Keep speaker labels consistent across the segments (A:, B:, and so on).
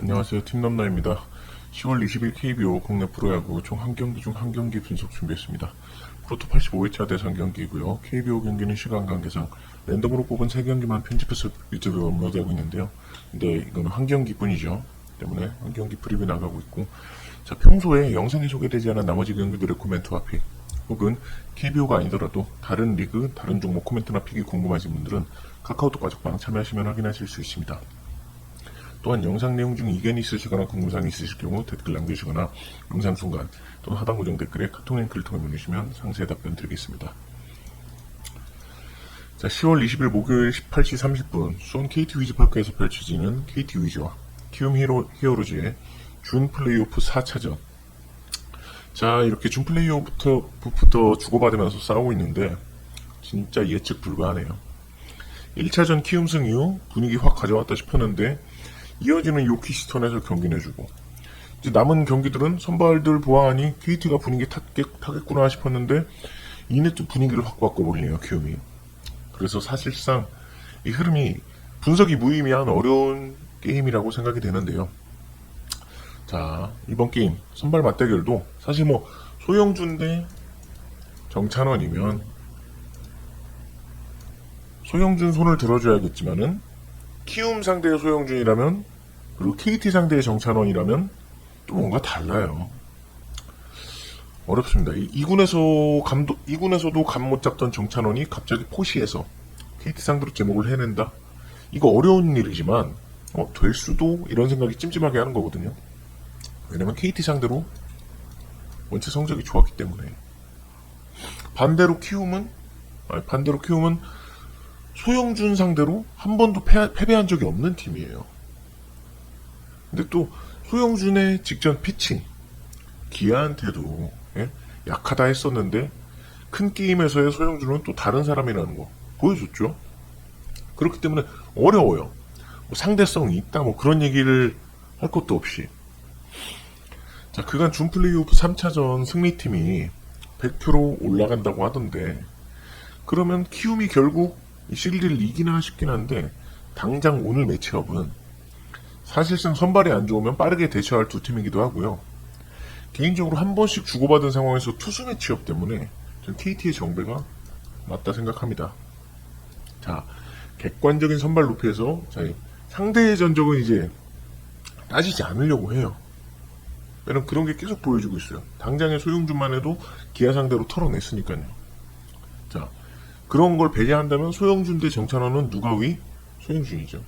A: 안녕하세요. 팀넘나입니다. 10월 20일 KBO 국내 프로야구 총 한 경기 중 한 경기 분석 준비했습니다. 프로토 85회차 대상 경기이고요. KBO 경기는 시간 관계상 랜덤으로 뽑은 3경기만 편집해서 유튜브에 업로드하고 있는데요. 근데 이거는 한 경기뿐이죠. 때문에 한 경기 프리뷰 나가고 있고 자 평소에 영상에 소개되지 않은 나머지 경기들의 코멘트와 픽 혹은 KBO가 아니더라도 다른 리그, 다른 종목 코멘트나 픽이 궁금하신 분들은 카카오톡 가족방 참여하시면 확인하실 수 있습니다. 또한 영상 내용 중 이견이 있으시거나 궁금사항이 있으실 경우 댓글 남겨주시거나 영상 순간 또는 하단 고정 댓글에 카톡 링크를 통해 보내주시면 상세히 답변 드리겠습니다. 자, 10월 20일 목요일 18시 30분 수원 KT 위즈 파크에서 펼쳐지는 KT 위즈와 키움 히어로, 히어로즈의 준 플레이오프 4차전 자 이렇게 준 플레이오프부터 부터 주고받으면서 싸우고 있는데 진짜 예측 불가하네요. 1차전 키움 승 이후 분위기 확 가져왔다 싶었는데 이어지는 요키시턴에서 경기 내주고. 이제 남은 경기들은 선발들 보아하니 KT가 분위기 타겠, 타겠구나 싶었는데 이내 또 분위기를 확 바꿔버리네요 키움이. 그래서 사실상 이 흐름이 분석이 무의미한 어려운 게임이라고 생각이 되는데요. 자 이번 게임 선발 맞대결도 사실 뭐 소영준 대 정찬원이면 소영준 손을 들어줘야겠지만은 키움 상대의 소영준이라면 그리고 KT 상대의 정찬원이라면 또 뭔가 달라요. 어렵습니다. 이, 이 군에서 감독 이 군에서도 감 못 잡던 정찬원이 갑자기 포시에서 KT 상대로 제목을 해낸다. 이거 어려운 일이지만 어, 될 수도 이런 생각이 찜찜하게 하는 거거든요. 왜냐면 KT 상대로 원체 성적이 좋았기 때문에 반대로 키움은 반대로 키움은 소영준 상대로 한 번도 패, 패배한 적이 없는 팀이에요. 근데 또 소영준의 직전 피칭 기아한테도 예? 약하다 했었는데 큰 게임에서의 소영준은 또 다른 사람이라는 거 보여줬죠. 그렇기 때문에 어려워요. 뭐 상대성이 있다 뭐 그런 얘기를 할 것도 없이 자 그간 준 플레이오프 3차전 승리팀이 100표로 올라간다고 하던데 그러면 키움이 결국 이 시리즈를 이기나 싶긴 한데 당장 오늘 매치업은 사실상 선발이 안 좋으면 빠르게 대처할 두 팀이기도 하고요. 개인적으로 한 번씩 주고받은 상황에서 투수 매치업 때문에 전 KT의 정배가 맞다 생각합니다. 자, 객관적인 선발 자, 상대의 전적은 이제 따지지 않으려고 해요. 왜냐면 그런 게 계속 보여주고 있어요. 당장의 소용준만 해도 기아 상대로 털어냈으니까요. 자, 그런 걸 배제한다면 소영준 대 정찬원은 누가 위? 소영준이죠.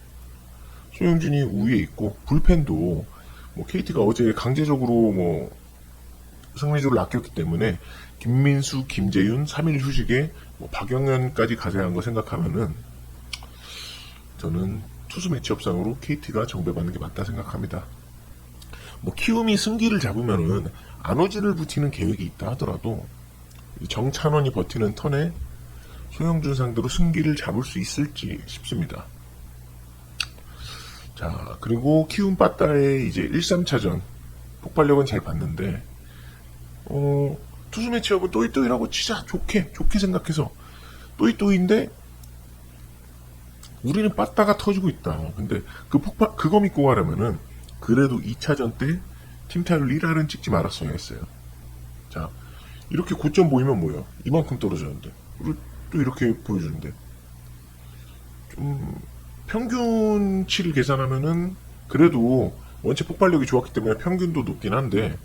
A: 소영준이 우위에 있고 불펜도 뭐 KT가 어제 강제적으로 뭐 승리주를 아꼈기 때문에 김민수, 김재윤 3일 휴식에 뭐 박영현까지 가세한 거 생각하면은 저는 투수 매치업상으로 KT가 정배받는 게 맞다 생각합니다. 뭐 키움이 승기를 잡으면은 안호지를 붙이는 계획이 있다 하더라도 정찬원이 버티는 턴에 소영준 상대로 승기를 잡을 수 있을지 싶습니다. 자, 그리고 키움 빠따의 이제 1, 3차전 폭발력은 잘 봤는데, 어, 투수 매치업은 또이또이라고 치자. 좋게, 좋게 생각해서. 또이또이인데, 우리는 빠따가 터지고 있다. 근데 그 폭발, 그거 믿고 가려면은, 그래도 2차전 때 팀 타율 1할은 찍지 말았어야 했어요. 자, 이렇게 고점 보이면 뭐예요? 이만큼 떨어졌는데. 또 이렇게 보여주는데. 좀, 평균치를 계산하면은, 그래도 원체 폭발력이 좋았기 때문에 평균도 높긴 한데,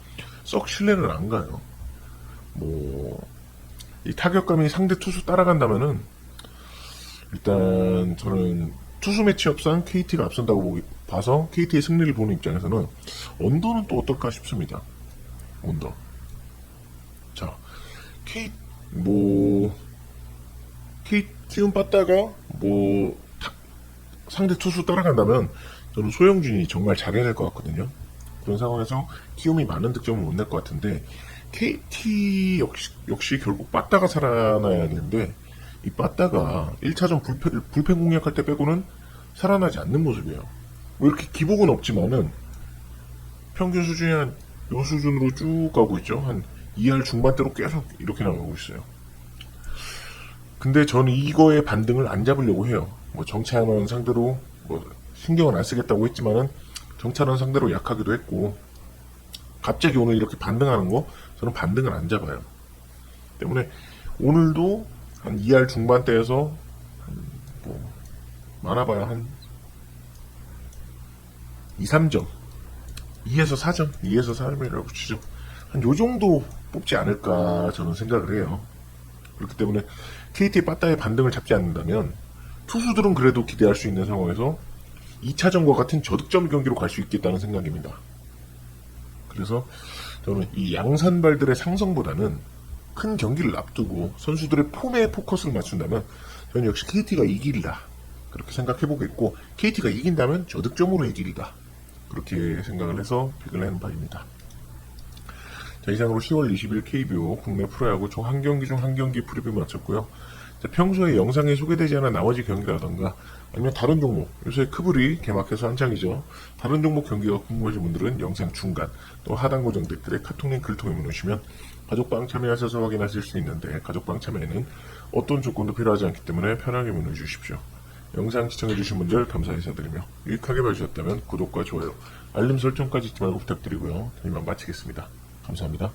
A: 썩 신뢰는 안 가요. 뭐, 이 타격감이 상대 투수 따라간다면은, 일단, 저는 투수 매치업상 KT가 앞선다고 보기, 봐서 KT의 승리를 보는 입장에서는, 언더는 또 어떨까 싶습니다. 언더. 자, K, 뭐, K, 키움 빠따가, 뭐, 타- 상대 투수 따라간다면, 저는 소영준이 정말 잘해낼 것 같거든요. 그런 상황에서 키움이 많은 득점을 못 낼 것 같은데, KT 역시, 역시 결국 빠따가 살아나야 되는데, 이 빠따가 1차전 불펜, 불펜 공략할 때 빼고는 살아나지 않는 모습이에요. 뭐 이렇게 기복은 없지만은, 평균 수준이 한, 요 수준으로 쭉 가고 있죠. 한 2할 중반대로 계속 이렇게 나가고 있어요. 근데 저는 이거의 반등을 안 잡으려고 해요. 뭐 정찬원 상대로 뭐 신경을 안 쓰겠다고 했지만은 정찰원 상대로 약하기도 했고 갑자기 오늘 이렇게 반등하는 거 저는 반등을 안 잡아요. 때문에 오늘도 한 2할 중반대에서 한뭐 많아봐야 한 2, 3점 2에서 4점 2에서 3점이라고 치죠. 한 요 정도 뽑지 않을까 저는 생각을 해요. 그렇기 때문에 KT의 빠따의 반등을 잡지 않는다면 투수들은 그래도 기대할 수 있는 상황에서 2차전과 같은 저득점 경기로 갈 수 있겠다는 생각입니다. 그래서 저는 이 양산발들의 상성보다는 큰 경기를 앞두고 선수들의 폼에 포커스를 맞춘다면 저는 역시 KT가 이길이다. 그렇게 생각해 보겠고 KT가 이긴다면 저득점으로 이길이다. 그렇게 생각을 해서 픽을 내는 바입니다. 자, 이상으로 10월 20일 KBO 국내 프로야구 총 한 경기 중 한 경기 프리뷰 마쳤고요. 자, 평소에 영상에 소개되지 않은 나머지 경기라던가 아니면 다른 종목, 요새 크블이 개막해서 한창이죠. 다른 종목 경기가 궁금하신 분들은 영상 중간 또 하단 고정 댓글에 카톡 링크를 통해 문의주시면 가족방 참여하셔서 확인하실 수 있는데 가족방 참여에는 어떤 조건도 필요하지 않기 때문에 편하게 문의 주십시오. 영상 시청해주신 분들 감사 인사드리며 유익하게 봐주셨다면 구독과 좋아요, 알림 설정까지 잊지 말고 부탁드리고요. 이만 마치겠습니다. 감사합니다.